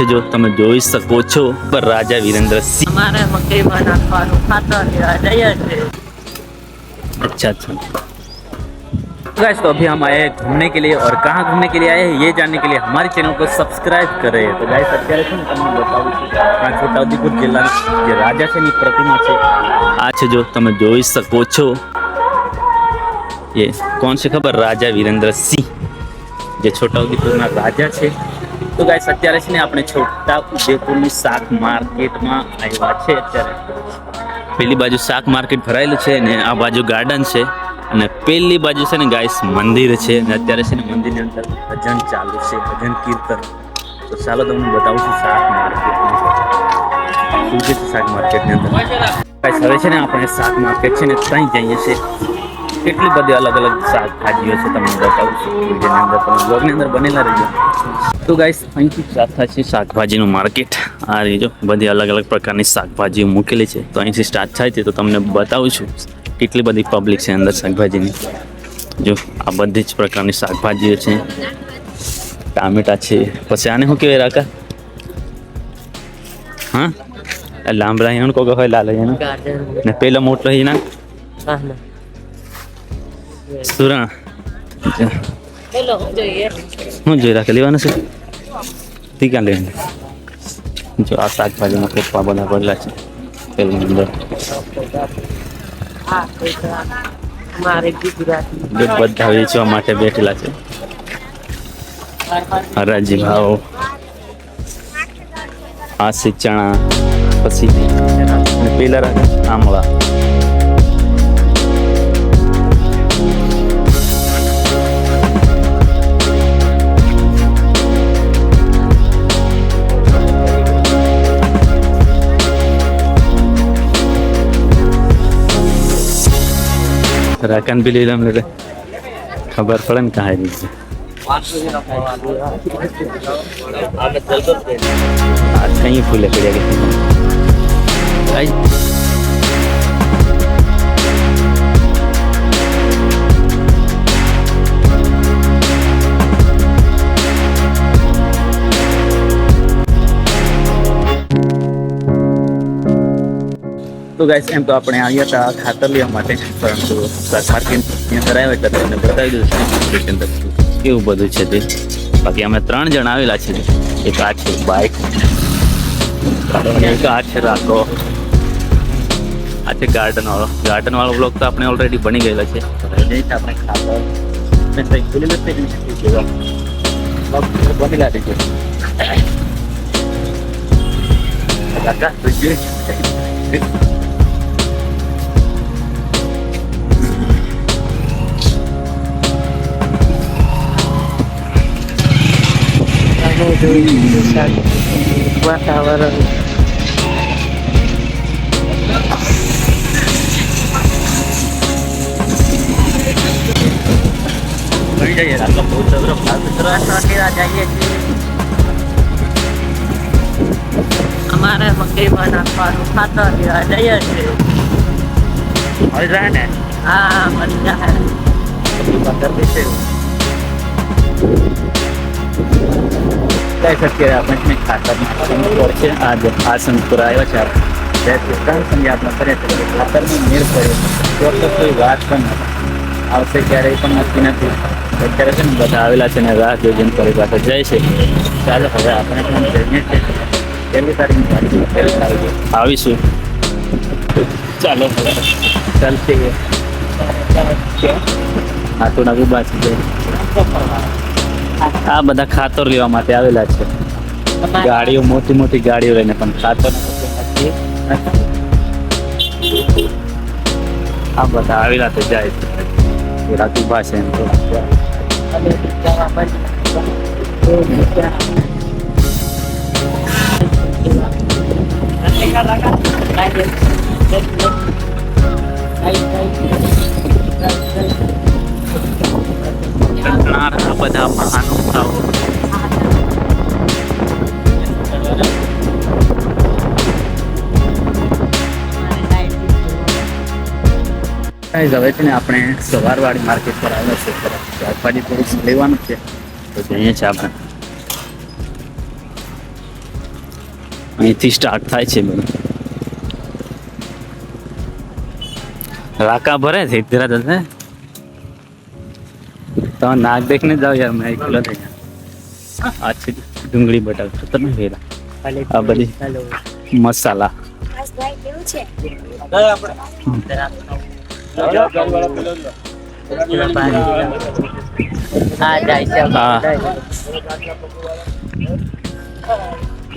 છે જો તમે જોઈ શકો છો પર રાજા વીરેન્દ્ર સિંહ हमारे मकई में नाखवानो खाता लेवा जाइए छे अच्छा अच्छा गाइस तो अभी हम आए हैं घूमने के लिए और कहाँ घूमने के लिए आए हैं ये जानने के लिए हमारे चैनल को सब्सक्राइब करें तो गाइस અત્યારે છે ને તમને બતાવું છું આ છોટાઉદેપુર જિલ્લાની જે રાજા છે ની પ્રતિમા છે આ છે જો તમે જોઈ શકો છો ये कौन से खबर राजा वीरेंद्र सिंह જે છોટાઉદેપુરના રાજા છે તો ગાઈસ અત્યારે છે ને આપણે છોટા ઉદયપુરની શાક માર્કેટમાં આવ્યા છે. અત્યારે પેલી બાજુ શાક માર્કેટ ભરાયેલું છે ને આ બાજુ ગાર્ડન છે. અને પેલી બાજુ છે ને ગાઈસ મંદિર છે. અને અત્યારે છે ને મંદિરની અંદર ભજન ચાલુ છે, ભજન કીર્તન. તો ચાલો તમને બતાવું છું શાક માર્કેટમાં શું છે શાક માર્કેટની અંદર? ગાઈસ હવે છે ને આપણે શાક માર્કેટ છે ને ત્યાં જઈએ છીએ. કેટલી બધી અલગ અલગ શાકભાજીઓ છે તમને બતાવું છું. જેની અંદર તમે બ્લોગની અંદર બનેલા રહેજો તો ગાઈસ અહીંથી સ્ટાર્ટ થાય છે શાકભાજીનું માર્કેટ આ રીતે બધી અલગ અલગ પ્રકારની શાકભાજીઓ મૂકેલી છે. તો અહીંથી સ્ટાર્ટ થાય છે. તો તમને બતાવું છું કેટલી બધી પબ્લિક છે અંદર શાકભાજીની. જો આ બધી જ પ્રકારની શાકભાજીઓ છે. ટામેટા છે. પછી આને શું કહેવાય રાકા? હા? લાંબડા એનું કોગો હોય? લાલ એનું ને પેલો મોટો એના સુરણ. हेलो જોઈએ. હું જોઈ રાખે લેવાનું છે? ટીકા લેવાનું જો આ શાકભાજીમાં કોપા બધા પડેલા છે પેલું અંદર. આ બધા વેચવા માટે બેઠેલા છે. હરાજી ભાવ આસી ચણા પછી પેલા રાખે આમળા. રાખન બી લઈ લમ લે ખબર પડે ને કાંઈ રીતે કઈ ફૂલે પડ્યા કે તો ગાઈસ એમ તો આપણે આવ્યા હતા ખાતર લેવા માટે. પરંતુ માર્કેટની અંદર આવ્યા હતા તમને બતાવી દઉં અંદર કેવું બધું છે તે. બાકી અમે ત્રણ જણ આવેલા છે. એક આ છે બાઇક એક આ છે રાખો આ છે ગાર્ડન વાળો ગાર્ડન વાળો બ્લોગ તો આપણે ઓલરેડી બની ગયેલા છે. આપણે ખાતર બની જેવા છે. કાકા જોઈએ આનો વાતાવરણ જઈએ અમારે મકઈમાં નાખવાનું ખાતર લેવા જઈએ છીએ મળી હા મળી જાય પંદર કઈ શકીએ આપણે છે ને ખાતરની સંતપુર છે આ જે આ સંતપુર આવ્યો છે આપણે ત્રણ સંજ્ઞા આપણે કરીએ છીએ કે ખાતરની મેળ પડે ચોક્કસ કોઈ વાત પણ આવશે ક્યારેય પણ નક્કી નથી અત્યારે છે ને બધા આવેલા છે ને રાહ જોઈ જઈને પાછા જાય છે ચાલો હવે આપણે પણ વાત છે પહેલી તારીખે આવીશું ચાલો ચાલશે હા તો નવી બાત છે આ બધા ખાતર લેવા માટે આવેલા છે. ગાડીઓ, મોટી મોટી ગાડીઓ લઈને પણ ખાતર આ બધા આવેલા તો જાય છે. થોડાક છે એમ તો. ઘણા બધા મહાનુભાવો હવે છે ને આપણે સવારવાળી માર્કેટ પર આવ્યા છે શાકભાજી થોડુંક લેવાનું છે. તો જઈએ છીએ આપણે. અહીંથી સ્ટાર્ટ થાય છે બધું. રાકા ભરે છે ઇતરા જશે તો નાક દેખને જાઓ યાર મેં એકલો થઈ ગયા આ છે ડુંગળી બટાકા. ખતરનાક વેરા આ બધી મસાલા.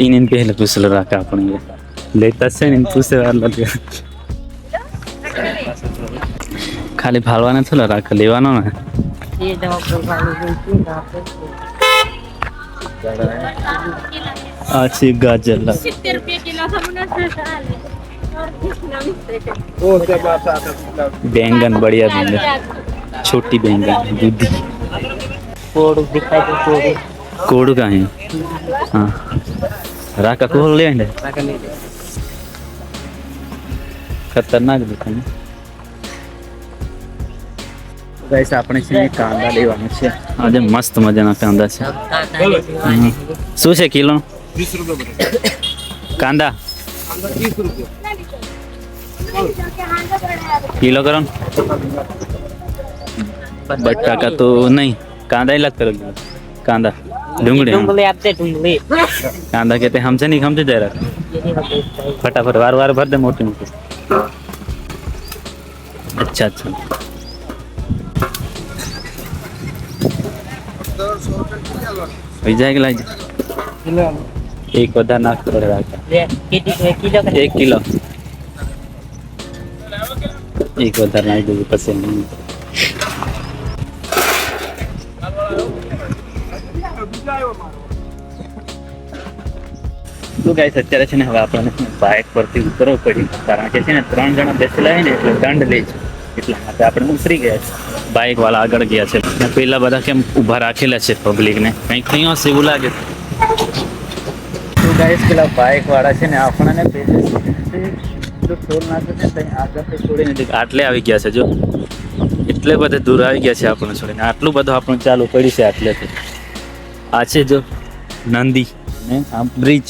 એને પહેલે પૂછેલો રાખે આપણે લેતા છે ને એને પૂછે વાર લાગે ખાલી ફાળવાને થોડા રાખે લેવાનો ને? ये गाजर ला। बैंगन बढ़िया बैंगन छोटी बैंगन दूधी। कोड़ू दिखा दो कोड़ू। कोड़ू का है? हाँ। राका को ले खतरनाक दिखा ગાઈસ આપણે છે કાંદા લેવાના છે. આજે મસ્ત મજાના કાંદા છે. શું છે કિલો? કાંદા. કિલો કરો બટાકા તો નહીં કાંદા લાગ કરો. કાંદા ડુંગળી ડુંગળી આપતે ડુંગળી. કાંદા કેતે હમસે નહીં હમસે જરા ફટાફટ વાર વાર ભર દે મોટી મોટી. અચ્છા અચ્છા. થઈ જાય કે એક વધારે નાખ પડે રાખા. છે એક કિલો. એક વધારે નાખી દેવું પછી. તો ગાઈસ અત્યારે છે ને હવે આપણને બાઇક પરથી ઉતરવું પડ્યું. કારણ કે છે ને ત્રણ જણા બેસેલા હોય ને એટલે દંડ લે છે. એટલા માટે આપણે ઉતરી ગયા છે. બાઇક વાળા આગળ ગયા છે. અને પેલા બધા કેમ ઊભા રાખેલા છે પબ્લિકને કંઈક કઈ હશે એવું લાગે. તો ગાઈસ પેલા બાઈક વાળા છે ને આપણને જો ટોલ નાખે છે ત્યાં આગળ છોડીને આટલે આવી ગયા છે જો. એટલે બધે દૂર આવી ગયા છે આપણને છોડીને. આટલું બધું આપણું ચાલુ પડ્યું છે આટલેથી. આ છે જો નંદી ને આ બ્રિજ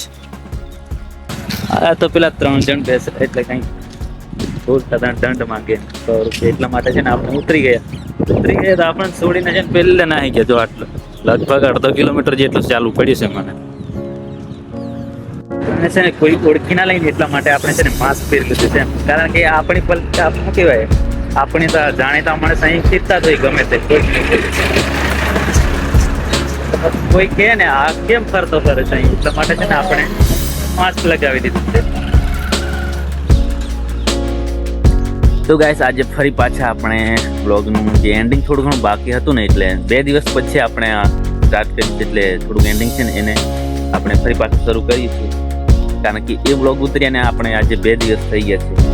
આ તો પેલા ત્રણ જણ બેસે એટલે કઈ બોલતા હતા દંડ માંગે. સો રૂપિયા એટલા માટે છે ને આપણે ઉતરી ગયા. ઉતરી ગયા તો આપણે છોડીને છે ને પહેલે નાહી ગયા જો આટલો. લગભગ અડધો કિલોમીટર જેટલું ચાલુ પડ્યું છે મને. અને છે ને કોઈ ઓળખી ના લઈને એટલા માટે આપણે છે ને માસ્ક પહેરી લીધું છે. કારણ કે આપણી પલ શું કહેવાય? આપણી તો જાણીતા માણસ અહીં ફીરતા જ હોય ગમે તે, કોઈ કોઈ કહે ને, આ કેમ ફરતો ફરે છે એટલા માટે છે ને આપણે માસ્ક લગાવી દીધું છે. તો ગાઈસ આજે ફરી પાછા આપણે બ્લોગનું જે એન્ડિંગ થોડું ઘણું બાકી હતું ને, એટલે બે દિવસ પછી આપણે આ સ્ટાર્ટ કર્યું એટલે થોડુંક એન્ડિંગ છે ને, એને આપણે ફરી પાછું શરૂ કરીશું. કારણ કે એ બ્લોગ ઉતરીને આપણે આજે બે દિવસ થઈ ગયા છે.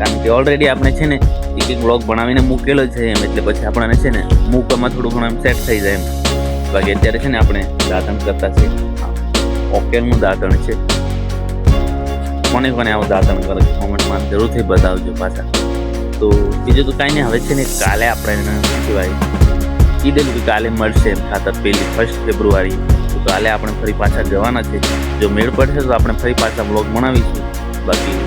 કારણ કે ઓલરેડી આપણે છે ને, એક એક બ્લોગ બનાવીને મૂકેલો છે એમ, એટલે પછી આપણને છે ને, મૂકવામાં થોડું ઘણું એમ સેટ થઈ જાય એમ. બાકી અત્યારે છે ને, આપણે દાંતણ કરતા છે ઓકેલનું દાંતણ છે. કોને કોને આવું દાંતણ કરે. કોમેન્ટમાં જરૂરથી બતાવજો પાછા. તો બીજું તો કાંઈ નહીં, હવે છે ને કાલે આપણે એને કહેવાય કીધેલું કે કાલે મળશે એમ ખાતર પહેલી ફર્સ્ટ ફેબ્રુઆરી તો કાલે આપણે ફરી પાછા જવાના છે. જો મેળ પડશે તો આપણે ફરી પાછા બ્લોગ બનાવીશું. બાકી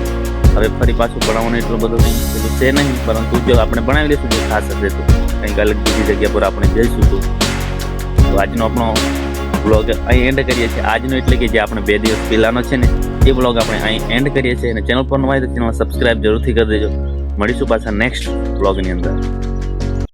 હવે ફરી પાછું બનાવવાનું એટલું બધું પેલું છે નહીં, પરંતુ જો આપણે બનાવી લઈશું જો ખાસ હશે તો. કંઈક અલગ બીજી જગ્યા પર આપણે જઈશું તો. તો આજનો આપણો બ્લોગ અહીં એન્ડ કરીએ છીએ. આજનો એટલે કે જે આપણે બે દિવસ પહેલાંનો છે ને, એ બ્લોગ આપણે અહીં એન્ડ કરીએ છીએ. અને ચેનલ પર નવા હોય તો ચેનલ સબસ્ક્રાઇબ જરૂરથી કરી દેજો. મળીશું પાછા નેક્સ્ટ બ્લોગની અંદર.